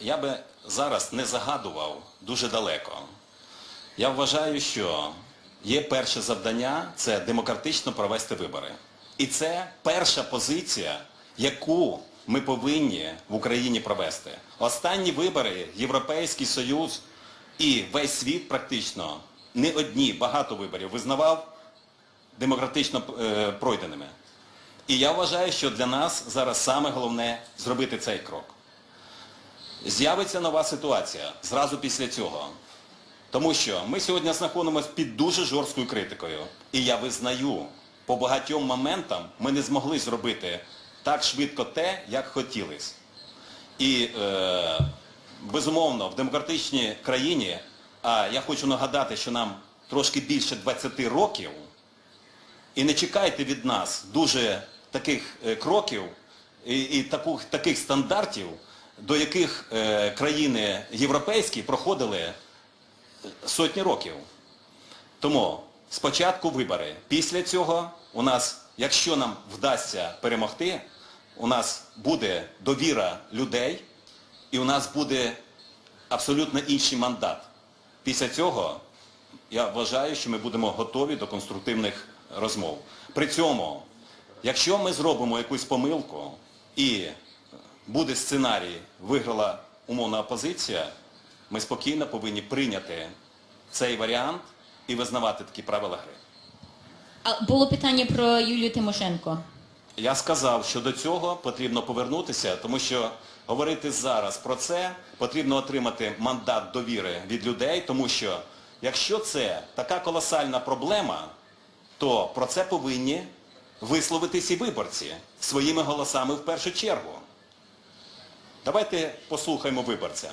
Я би зараз не загадував дуже далеко. Я вважаю, що є перше завдання це демократично провести вибори. І це перша позиція, яку ми повинні в Україні провести. Останні вибори Європейський Союз і весь світ практично не одні, багато виборів визнавав демократично е, пройденими. І я вважаю, що для нас зараз саме головне зробити цей крок. З'явиться нова ситуація зразу після цього. Тому що ми сьогодні знаходимося під дуже жорсткою критикою. І я визнаю, по багатьом моментам ми не змогли зробити так швидко те, як хотілося. І е, безумовно, в демократичній країні, а я хочу нагадати, що нам трошки більше 20 років, і не чекайте від нас дуже таких е, кроків і, і таку, таких стандартів, до яких е, країни європейські проходили е, сотні років. Тому спочатку вибори. Після цього у нас, якщо нам вдасться перемогти, у нас буде довіра людей і у нас буде абсолютно інший мандат. Після цього я вважаю, що ми будемо готові до конструктивних розмов. При цьому, якщо ми зробимо якусь помилку і буде сценарій, виграла умовна опозиція, ми спокійно повинні прийняти цей варіант і визнавати такі правила гри. А було питання про Юлію Тимошенко. Я сказав, що до цього потрібно повернутися, тому що говорити зараз про це, потрібно отримати мандат довіри від людей, тому що якщо це така колосальна проблема, то про це повинні висловитись і виборці своїми голосами в першу чергу. Давайте послухаємо виборця.